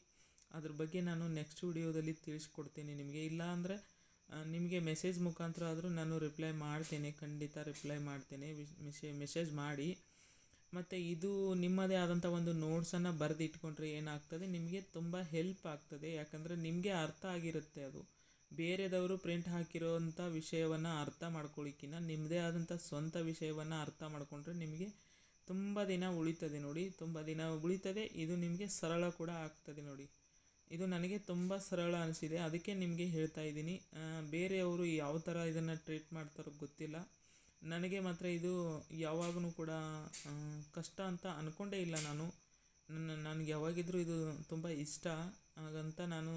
ಅದ್ರ ಬಗ್ಗೆ ನಾನು ನೆಕ್ಸ್ಟ್ ವಿಡಿಯೋದಲ್ಲಿ ತಿಳಿಸ್ಕೊಡ್ತೀನಿ ನಿಮಗೆ. ಇಲ್ಲ ಅಂದರೆ ನಿಮಗೆ ಮೆಸೇಜ್ ಮುಖಾಂತರ ಆದರೂ ನಾನು ರಿಪ್ಲೈ ಮಾಡ್ತೇನೆ, ಖಂಡಿತ ರಿಪ್ಲೈ ಮಾಡ್ತೇನೆ. ಮೆಸೇ ಮೆಸೇಜ್ ಮಾಡಿ. ಮತ್ತು ಇದು ನಿಮ್ಮದೇ ಆದಂಥ ಒಂದು ನೋಟ್ಸನ್ನು ಬರೆದಿಟ್ಕೊಂಡ್ರೆ ಏನಾಗ್ತದೆ? ನಿಮಗೆ ತುಂಬ ಹೆಲ್ಪ್ ಆಗ್ತದೆ. ಯಾಕಂದರೆ ನಿಮಗೆ ಅರ್ಥ ಆಗಿರುತ್ತೆ ಅದು. ಬೇರೆದವರು ಪ್ರಿಂಟ್ ಹಾಕಿರೋವಂಥ ವಿಷಯವನ್ನು ಅರ್ಥ ಮಾಡ್ಕೊಳ್ಳಿಕ್ಕಿಂತ ನಿಮ್ಮದೇ ಆದಂಥ ಸ್ವಂತ ವಿಷಯವನ್ನು ಅರ್ಥ ಮಾಡಿಕೊಂಡ್ರೆ ನಿಮಗೆ ತುಂಬ ದಿನ ಉಳಿತದೆ ನೋಡಿ. ತುಂಬ ದಿನ ಉಳಿತದೆ. ಇದು ನಿಮಗೆ ಸರಳ ಕೂಡ ಆಗ್ತದೆ ನೋಡಿ. ಇದು ನನಗೆ ತುಂಬ ಸರಳ ಅನಿಸಿದೆ. ಅದಕ್ಕೆ ನಿಮಗೆ ಹೇಳ್ತಾ ಇದ್ದೀನಿ. ಬೇರೆಯವರು ಯಾವ ಥರ ಇದನ್ನು ಟ್ರೀಟ್ ಮಾಡ್ತಾರೋ ಗೊತ್ತಿಲ್ಲ. ನನಗೆ ಮಾತ್ರ ಇದು ಯಾವಾಗಲೂ ಕೂಡ ಕಷ್ಟ ಅಂತ ಅಂದ್ಕೊಂಡೇ ಇಲ್ಲ ನಾನು. ನನ್ನ, ನನಗೆ ಯಾವಾಗಿದ್ರೂ ಇದು ತುಂಬ ಇಷ್ಟ. ಹಾಗಂತ ನಾನು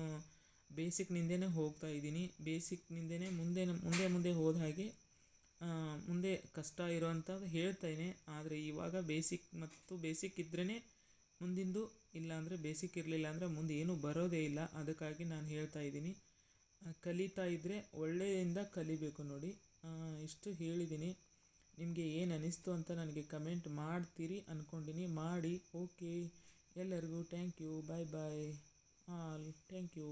ಬೇಸಿಕ್ನಿಂದನೇ ಹೋಗ್ತಾ ಇದ್ದೀನಿ. ಬೇಸಿಕ್ನಿಂದನೇ ಮುಂದೆ ಮುಂದೆ ಮುಂದೆ ಹೋದ ಹಾಗೆ ಮುಂದೆ ಕಷ್ಟ ಇರೋವಂಥದ್ದು ಹೇಳ್ತೇನೆ ಆದರೆ ಇವಾಗ ಬೇಸಿಕ್ ಮತ್ತು ಬೇಸಿಕ್ ಇದ್ರೇ ಮುಂದಿಂದು ಇಲ್ಲಾಂದರೆ ಬೇಸಿಕ್ ಇರಲಿಲ್ಲ ಅಂದರೆ ಮುಂದೆ ಏನೂ ಬರೋದೇ ಇಲ್ಲ. ಅದಕ್ಕಾಗಿ ನಾನು ಹೇಳ್ತಾ ಇದ್ದೀನಿ. ಕಲಿತಾ ಇದ್ದರೆ ಒಳ್ಳೆಯಿಂದ ಕಲಿಬೇಕು ನೋಡಿ. ಇಷ್ಟು ಹೇಳಿದ್ದೀನಿ ನಿಮಗೆ ಏನು ಅನ್ನಿಸ್ತು ಅಂತ ನನಗೆ ಕಮೆಂಟ್ ಮಾಡ್ತೀರಿ ಅಂದ್ಕೊಂಡಿನಿ ಮಾಡಿ ಓಕೆ ಎಲ್ಲರಿಗೂ thank you bye bye all thank you